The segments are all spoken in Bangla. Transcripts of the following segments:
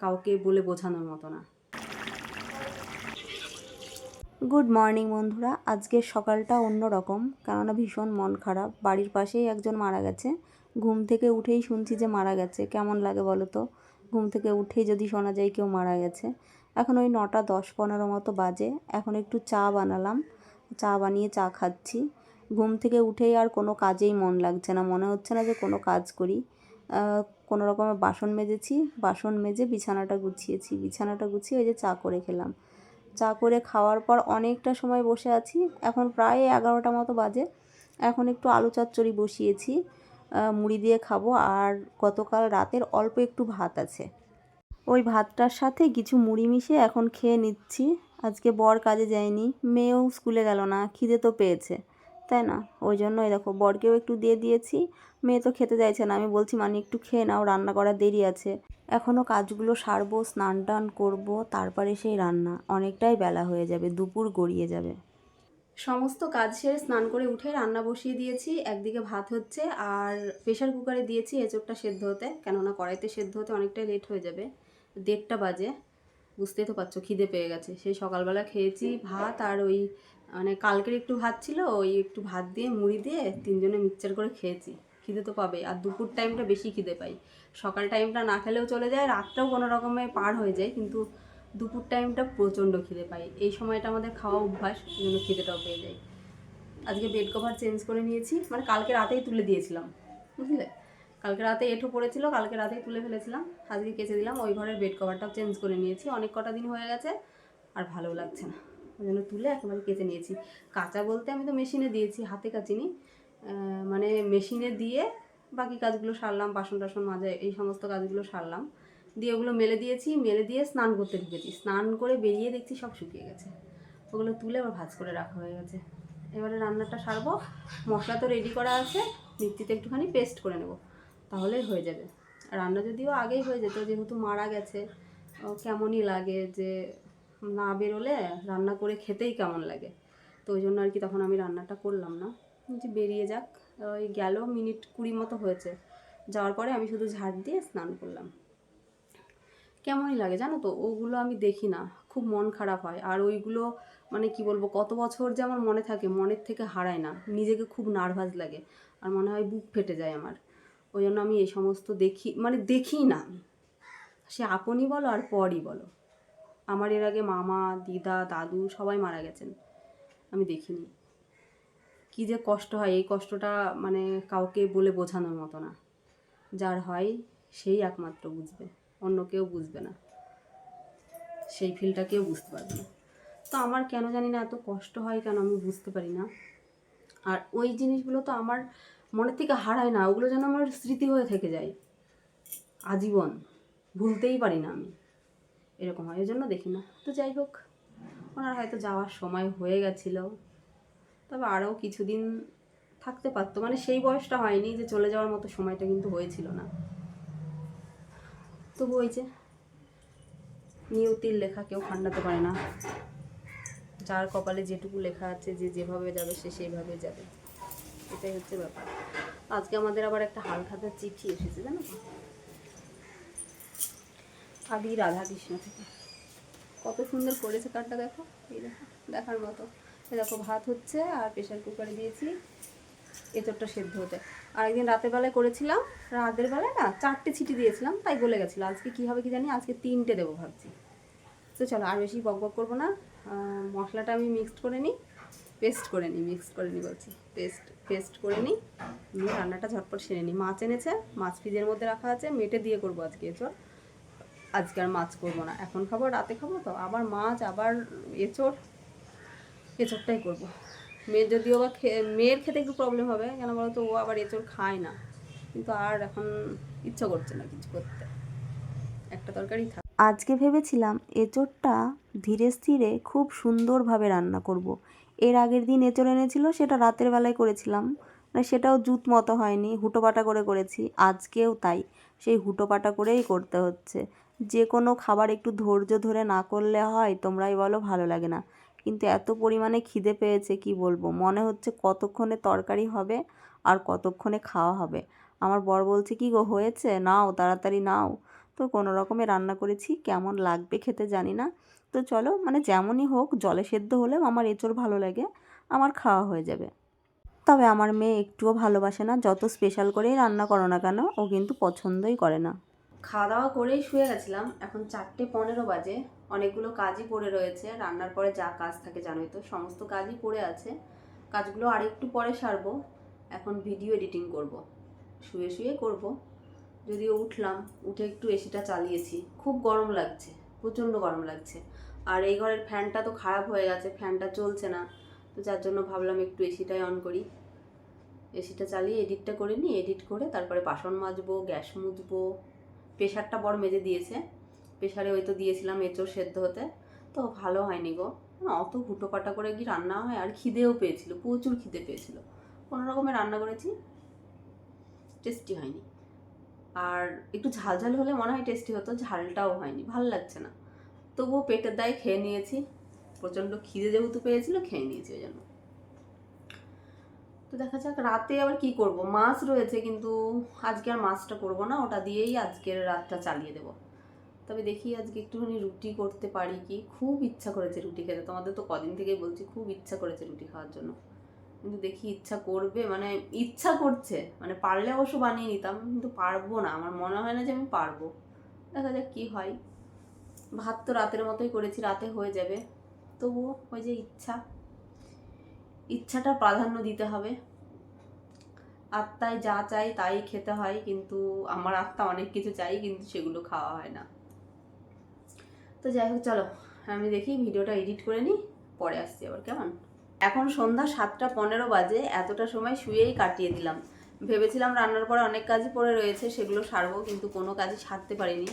কাউকে বলে বোঝানোর মতো না। গুড মর্নিং বন্ধুরা আজকের সকালটা অন্য রকম কেননা ভীষণ মন খারাপ। বাড়ির পাশেই একজন মারা গেছে। ঘুম থেকে উঠেই শুনছি যে মারা গেছে। কেমন লাগে বলো তো? ঘুম থেকে উঠেই যদি শোনা যায় কেউ মারা গেছে। এখন ওই নটা দশ পনেরো মতো বাজে। এখন একটু চা বানালাম। চা বানিয়ে চা খাচ্ছি। ঘুম থেকে উঠেই আর কোনো কাজেই মন লাগছে না। মনে হচ্ছে না যে কোনো কাজ করি। কোনো রকমের বাসন মেজেছি, বাসন মেজে বিছানাটা গুছিয়েছি। বিছানাটা গুছিয়ে ওই যে চা করে খেলাম। চা করে খাওয়ার পর অনেকটা সময় বসে আছি। এখন প্রায় এগারোটা মতো বাজে। এখন একটু আলু চচ্চড়ি বসিয়েছি মুড়ি দিয়ে খাব আর গতকাল রাতের অল্প একটু ভাত আছে। ওই ভাতটার সাথে কিছু মুড়ি মিশে এখন খেয়ে নিচ্ছি। আজকে বর কাজে যায়নি, মেয়েও স্কুলে গেল না, খিদে তো পেয়েছে। তাই না? ওই জন্য এই দেখো, বরকেও একটু দিয়ে দিয়েছি, মেয়ে তো খেতে চাইছে না। আমি বলছি মানে একটু খেয়ে নাও, রান্না করার দেরি আছে। এখনও কাজগুলো সারবো, স্নান টান করব, তারপরে সেই রান্না। অনেকটাই বেলা হয়ে যাবে, দুপুর গড়িয়ে যাবে। সমস্ত কাজ সেরে স্নান করে উঠে রান্না বসিয়ে দিয়েছি। একদিকে ভাত হচ্ছে, আর প্রেশার কুকারে দিয়েছি এঁচোড়টা সেদ্ধ হতে। কেননা কড়াইতে সেদ্ধ হতে অনেকটাই লেট হয়ে যাবে। দেড়টা বাজে, বুঝতেই তো পারছ, খিদে পেয়ে গেছে। সেই সকালবেলা খেয়েছি ভাত আর ওই মানে কালকের একটু ভাত ছিল, ওই একটু ভাত দিয়ে, মুড়ি দিয়ে তিনজনে মিক্সচার করে খেয়েছি। খিদে তো পাবে আর দুপুর টাইমটা বেশি খিদে পাই। সকাল টাইমটা না খেলেও চলে যায়, রাতটাও কোনো রকমে পার হয়ে যায়, কিন্তু দুপুর টাইমটা প্রচণ্ড খিদে পাই। এই সময়টা আমাদের খাওয়া অভ্যাস এই জন্য খিদেটাও পেয়ে যায় আজকে বেড কভার চেঞ্জ করে নিয়েছি। মানে কালকে রাতেই তুলে দিয়েছিলাম, বুঝলে? কালকে রাতে এঁঠো পড়েছিল, কালকে রাতেই তুলে ফেলেছিলাম। আজকে কেচে দিলাম, ওই ঘরের বেড কভারটাও চেঞ্জ করে নিয়েছি। অনেক কটা দিন হয়ে গেছে, আর ভালো লাগছে না। ওই জন্য তুলে একেবারে কেচে নিয়েছি। কাঁচা বলতে আমি তো মেশিনে দিয়েছি, হাতে কাচিনি। মানে মেশিনে দিয়ে বাকি কাজগুলো সারলাম, বাসন টাসন মাজা, এই সমস্ত কাজগুলো সারলাম। দিয়ে ওগুলো মেলে দিয়েছি, মেলে দিয়ে স্নান করতে ঢুকেছি। স্নান করে বেরিয়ে দেখছি সব শুকিয়ে গেছে। ওগুলো তুলে আবার ভাজ করে রাখা হয়ে গেছে। এবারে রান্নাটা সারবো। মশলা তো রেডি করা আছে, মিক্সিতে একটুখানি পেস্ট করে নেব। তাহলেই হয়ে যাবে। রান্না যদিও আগেই হয়ে যেত, যেহেতু মারা গেছে কেমনই লাগে যে না বেরোলে রান্না করে খেতেই কেমন লাগে। তো ওই জন্য আর কি তখন আমি রান্নাটা করলাম না। যে বেরিয়ে যাক, ওই গেল মিনিট কুড়ি মতো হয়েছে। যাওয়ার পরে আমি শুধু ঝাড় দিয়ে স্নান করলাম। কেমনই লাগে জানো তো? ওগুলো আমি দেখি না। খুব মন খারাপ হয়। আর ওইগুলো মানে কি বলব, কত বছর যে আমার মনে থাকে, মনের থেকে হারায় না। নিজেকে খুব নার্ভাস লাগে। আর মনে হয় বুক ফেটে যায় আমার। ওই জন্য আমি এই সমস্ত দেখি মানে দেখি না। সে আপনই বলো আর পরই বলো। আমার এর আগে মামা, দিদা, দাদু সবাই মারা গেছেন। আমি দেখিনি। কী যে কষ্ট হয়, এই কষ্টটা মানে কাউকে বলে বোঝানোর মতো না। যার হয় সেই একমাত্র বুঝবে, অন্য কেউ বুঝবে না। সেই ফিলটা কেউ বুঝতে পারবে না। তো আমার কেন জানি না এত কষ্ট হয় কেন আমি বুঝতে পারি না। আর ওই জিনিসগুলো তো আমার মনের থেকে হারায় না, ওগুলো যেন আমার স্মৃতি হয়ে থেকে যায়। আজীবন, ভুলতেই পারি না আমি। এরকম হয় এই জন্য দেখি না। তো যাই হোক, ওনার হয়তো যাওয়ার সময় হয়ে গেছিল। তবে আরও কিছুদিন থাকতে পারতো। মানে সেই বয়সটা হয়নি যে চলে যাওয়ার মতো সময়টা কিন্তু হয়েছিল না। তবু ওই যে নিয়তির লেখা কেউ খান্ডাতে পারে না। যার কপালে যেটুকু লেখা আছে যে যেভাবে যাবে সে সেইভাবে যাবে। এটাই হচ্ছে ব্যাপার। আজকে আমাদের আবার একটা হালখাতার চিঠি এসেছে, জানো আদি রাধাকৃষ্ণ থেকে। কত সুন্দর করেছে কার্ডটা দেখো। এই দেখো, দেখার মতো। দেখো, ভাত হচ্ছে আর প্রেশার কুকারে দিয়েছি। এঁচড়টা সেদ্ধ হতে। আর একদিন রাতের বেলায় করেছিলাম, রাতের বেলায় না চারটে ছিটি দিয়েছিলাম, তাই গলে গেছিল। আজকে কী হবে কি জানি, আজকে তিনটে দেবো ভাবছি। তো চলো, আর বেশি বক বক করব না। মশলাটা আমি মিক্সড করে নিই। পেস্ট করে নিই মিক্সড করে নিই বলছি। পেস্ট পেস্ট করে নিই। নিয়ে রান্নাটা ঝটপট সেরে নিই। মাছ এনেছে, মাছ ফ্রিজের মধ্যে রাখা আছে, মেটে দিয়ে করব আজকে এঁচড়। আজকে আর মাছ করব না। এখন খাব, রাতে খাব তো। আবার মাছ, আবার এঁচড়, এঁচড়টাই করব। মেয়ের যদিও বা মেয়ের খেতে একটু প্রবলেম হবে, কেন বলো তো ও আবার এঁচড় খায় না। কিন্তু আর এখন ইচ্ছা করছে না কিছু করতে। একটা তরকারি থাক। আজকে ভেবেছিলাম এঁচোড়টা ধীরে স্থিরে খুব সুন্দরভাবে রান্না করব। এর আগের দিন এঁচোড় এনেছিল, সেটা রাতের বেলায় করেছিলাম। মানে সেটাও জুত মতো হয়নি, হুটোপাটা করে করেছি। আজকেও তাই। সেই হুটোপাটা করেই করতে হচ্ছে। যে কোনো খাবার একটু ধৈর্য ধরে না করলে হয়, তোমরাই বলো ভালো লাগে না। কিন্তু এত পরিমাণে খিদে পেয়েছে, কি বলব? মনে হচ্ছে কতক্ষণে তরকারি হবে আর কতক্ষণে খাওয়া হবে। আমার বর বলছে, কি গো, হয়েছে? নাও, তাড়াতাড়ি নাও। তো কোনো রকমে রান্না করেছি, কেমন লাগবে খেতে জানি না। তো চলো মানে যেমনই হোক, জলে সেদ্ধ হলেও আমার এঁচড় ভালো লাগে, আমার খাওয়া হয়ে যাবে। তবে আমার মেয়ে একটুও ভালোবাসে না, যত স্পেশাল করেই রান্না করো না কেন, ও কিন্তু পছন্দই করে না। খাওয়া দাওয়া করেই শুয়ে গেছিলাম। এখন চারটে পনেরো বাজে। অনেকগুলো কাজই পড়ে রয়েছে। রান্নার পরে যা কাজ থাকে জানোই তো, সমস্ত কাজই পড়ে আছে। কাজগুলো আর একটু পরে সারবো। এখন ভিডিও এডিটিং করব। শুয়ে শুয়ে করব। যদিও উঠলাম, উঠে একটু এসিটা চালিয়েছি। খুব গরম লাগছে, প্রচণ্ড গরম লাগছে। আর এই ঘরের ফ্যানটা তো খারাপ হয়ে গেছে, ফ্যানটা চলছে না। তো যার জন্য ভাবলাম একটু এসিটাই অন করি। এসিটা চালিয়ে এডিটটা করে নিই, এডিট করে তারপরে বাসন মাজবো, গ্যাস মুছবো। প্রেশারটা বড় মেজে দিয়েছে। প্রেশারে ওই তো দিয়েছিলাম এঁচড় সেদ্ধ হতে। তো ভালো হয়নি গো। অত হুটো পাটা করে কি রান্না হয়? আর খিদেও পেয়েছিল, প্রচুর খিদে পেয়েছিল। কোনো রকমে রান্না করেছি টেস্টি হয়নি। আর একটু ঝাল ঝাল হলে মনে হয় টেস্টি হতো, ঝালটাও হয়নি, ভালো লাগছে না। তবুও পেটের দায়ে খেয়ে নিয়েছি। প্রচণ্ড খিদে যেহেতু পেয়েছিল, খেয়ে নিয়েছি ওই জন্য। তো দেখা যাক রাতে আবার কি করব। মাছ রয়েছে কিন্তু আজকে আর মাছটা করব না, ওটা দিয়েই আজকের রাতটা চালিয়ে দেব। তবে দেখি আজকে একটুখানি রুটি করতে পারি কি? খুব ইচ্ছা করেছে রুটি খেতে। তোমাদের তো কদিন থেকেই বলছি, খুব ইচ্ছা করেছে রুটি খাওয়ার জন্য। কিন্তু দেখি ইচ্ছা করবে মানে ইচ্ছা করছে। মানে পারলে অবশ্য বানিয়ে নিতাম, কিন্তু পারব না। আমার মনে হয় না যে আমি পারব। দেখা যাক কি হয়। ভাত তো রাতের মতোই করেছি, রাতে হয়ে যাবে। তবুও ওই যে ইচ্ছা। ইচ্ছাটা প্রাধান্য দিতে হবে। আত্মায় যা চাই তাই খেতে হয়, কিন্তু আমার আত্মা অনেক কিছু চাই, কিন্তু সেগুলো খাওয়া হয় না। তো যাই হোক, চলো, আমি দেখি ভিডিওটা এডিট করে নিই, পরে আসছি আবার, কেমন? এখন সন্ধ্যা সাতটা পনেরো বাজে, এতটা সময় শুয়েই কাটিয়ে দিলাম। ভেবেছিলাম রান্নার পরে অনেক কাজই পড়ে রয়েছে, সেগুলো সারবো, কিন্তু কোনো কাজই সারতে পারিনি,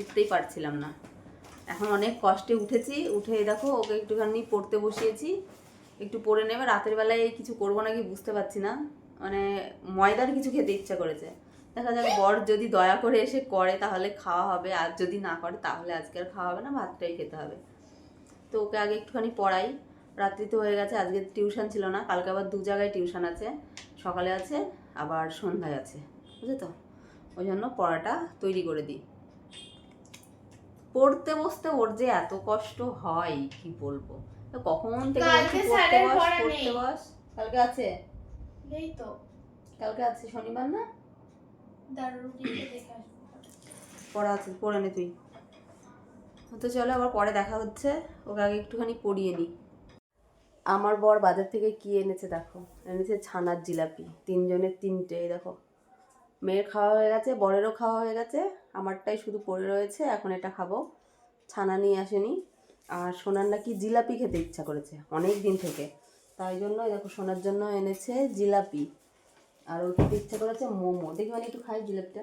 উঠতেই পারছিলাম না। এখন অনেক কষ্টে উঠেছি, উঠে দেখো, ওকে একটুখানি পড়তে বসিয়েছি একটু পড়ে নেবে, রাতের বেলায় কিছু করব নাকি বুঝতে পারছি না। মানে ময়দার কিছু খেতে ইচ্ছা করেছে। দেখা যাক, বর যদি দয়া করে এসে করে তাহলে খাওয়া হবে, আর যদি না করে তাহলে আজকে আর খাওয়া হবে না, ভাতটাই খেতে হবে। তো ওকে আগে একটুখানি পড়াই। রাত্রি তো হয়ে গেছে, আজকে টিউশন ছিল না, কালকে আবার দু জায়গায় টিউশন আছে। সকালে আছে, আবার সন্ধ্যায় আছে, বুঝলে তো? ওই জন্য পড়াটা তৈরি করে দিই। পড়তে বসতে ওর যে এত কষ্ট হয়, কি বলব? তো কখন থেকে কালকে স্যারের পড়া নেই। কালকে আছে? এই তো। কালকে আছে শনিবার না? পড়া আছে পড়ে নে তুই। তো চলো আবার পরে দেখা হচ্ছে ওকে আগে একটুখানি পড়িয়ে নিই আমার বর বাজার থেকে কি এনেছে দেখো? এনেছে ছানার জিলাপি তিনজনের তিনটে এই দেখো। মেয়ের খাওয়া হয়ে গেছে বরেরও খাওয়া হয়ে গেছে আমারটাই শুধু পড়ে রয়েছে এখন এটা খাব। ছানা নিয়ে আসেনি। আর সোনার নাকি জিলাপি খেতে ইচ্ছা করেছে অনেক দিন থেকে। তাই জন্য দেখো সোনার জন্য এনেছে জিলাপি। আর ওর খেতে ইচ্ছা করেছে মোমো। দেখি মানে একটু খাই জিলাপিটা।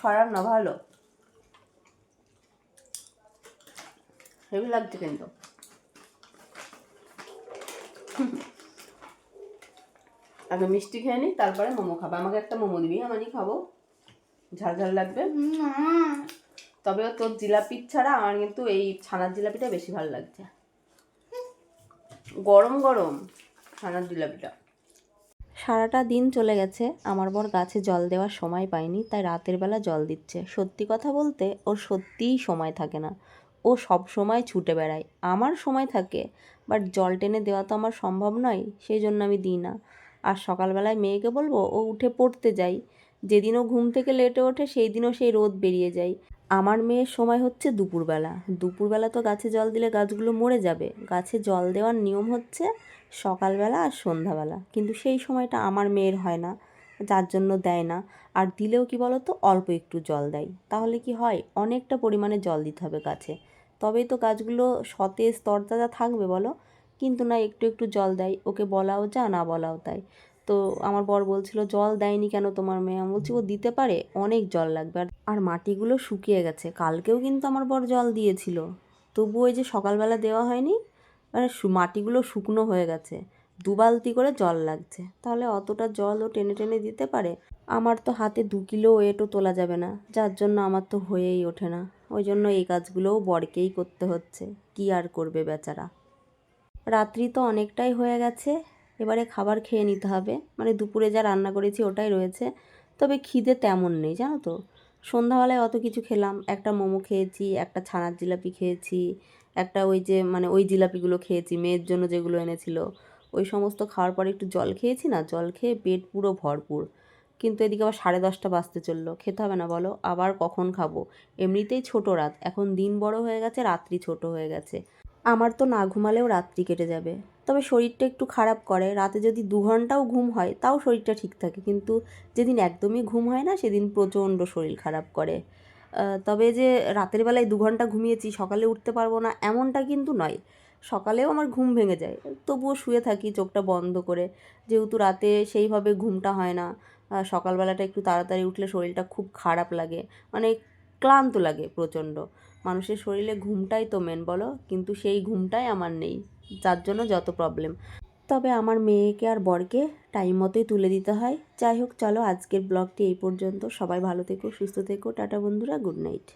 খারাপ না, ভালো। হেভি লাগছে কিন্তু। আগে মিষ্টি খেয়ে নিই তারপরে মোমো খাব। আমাকে একটা মোমো দিবি, আমি খাব। ঝাল ঝাল লাগবে? তবে তোর জিলাপি ছাড়া আমার কিন্তু এই ছানার জিলাপিটা বেশি ভালো লাগছে। গরম গরম ছানার জিলাপিটা। সারাটা দিন চলে গেছে, আমার বর গাছে জল দেওয়ার সময় পায়নি, তাই রাতের বেলা জল দিচ্ছে। সত্যি কথা বলতে, ওর সত্যিই সময় থাকে না। ও সব সময় ছুটে বেড়ায়। আমার সময় থাকে বাট জল টেনে দেওয়া তো আমার সম্ভব নয়, সেই জন্য আমি দিই না। আর সকালবেলায় মেয়েকে বলব, ও উঠে পড়তে যাই। যেদিন ও ঘুম থেকে লেটে ওঠে সেই দিনও সেই রোদ বেরিয়ে যায়। আমার মেয়ের সময় হচ্ছে দুপুরবেলা। দুপুরবেলা তো গাছে জল দিলে গাছগুলো মরে যাবে। গাছে জল দেওয়ার নিয়ম হচ্ছে সকালবেলা আর সন্ধ্যাবেলা। কিন্তু সেই সময়টা আমার মেয়ের হয় না, যার জন্য দেয় না। আর দিলেও কি বলো তো অল্প একটু জল দেয়। তাহলে কি হয়, অনেকটা পরিমাণে জল দিতে হবে গাছে। তবেই তো গাছগুলো সতেজ, তরতাজা থাকবে বলো। কিন্তু না, একটু একটু জল দেয়। ওকে বলাও যা, না বলাও তাই। তো আমার বর বলছিল, জল দেয়নি কেন তোমার মেয়ে? আমি বলছি, ও দিতে পারে, অনেক জল লাগবে। আর মাটিগুলো শুকিয়ে গেছে। কালকেও কিন্তু আমার বর জল দিয়েছিল। তবু ওই যে সকালবেলা দেওয়া হয়নি মানে মাটিগুলো শুকনো হয়ে গেছে। দু বালতি করে জল লাগছে। তাহলে অতটা জল ও টেনে টেনে দিতে পারে? আমার তো হাতে দু কিলো ওয়েটও তোলা যাবে না। যার জন্য আমার তো হয়েই ওঠে না। ওই জন্য এই কাজগুলোও বরকেই করতে হচ্ছে। কি আর করবে বেচারা? রাত্রি তো অনেকটাই হয়ে গেছে। এবারে খাবার খেয়ে নিতে হবে। মানে দুপুরে যা রান্না করেছি ওটাই রয়েছে। তবে খিদে তেমন নেই, জানো তো? সন্ধ্যাবেলায় অত কিছু খেলাম। একটা মোমো খেয়েছি, একটা ছানার জিলাপি খেয়েছি, একটা ওই যে মানে ওই জিলাপিগুলো খেয়েছি, মেয়ের জন্য যেগুলো এনেছিল। ওই সমস্ত খাওয়ার পরে একটু জল খেয়েছি না? জল খেয়ে পেট পুরো ভরপুর। কিন্তু এদিকে আবার সাড়ে দশটা বাজতে চলল। খেতে হবে না বলো, আবার কখন খাব? এমনিতেই ছোট রাত। এখন দিন বড় হয়ে গেছে, রাত্রি ছোট হয়ে গেছে। আমার তো না ঘুমালেও রাত্রি কেটে যাবে। তবে শরীরটা একটু খারাপ করে। রাতে যদি দু ঘন্টাও ঘুম হয়, তাও শরীরটা ঠিক থাকে। কিন্তু যেদিন একদমই ঘুম হয় না, সেদিন প্রচণ্ড শরীর খারাপ করে। তবে যে রাতের বেলায় দু ঘণ্টা ঘুমিয়েছি, সকালে উঠতে পারব না, এমনটা কিন্তু নয়। সকালেও আমার ঘুম ভেঙে যায়। তবুও শুয়ে থাকি চোখটা বন্ধ করে। যেহেতু রাতে সেইভাবে ঘুমটা হয় না সকালবেলাটা একটু তাড়াতাড়ি উঠলে শরীরটা খুব খারাপ লাগে। মানে ক্লান্ত লাগে প্রচণ্ড। মানুষের শরীরে ঘুমটাই তো মেন বলো, কিন্তু সেই ঘুমটাই আমার নেই। যার জন্য যত প্রবলেম তবে আমার মেয়েকে আর বরকে টাইম মতোই তুলে দিতে হয়। যাই হোক, চলো আজকের ব্লগটি এই পর্যন্ত। সবাই ভালো থেকো, সুস্থ থেকো। টাটা বন্ধুরা গুড নাইট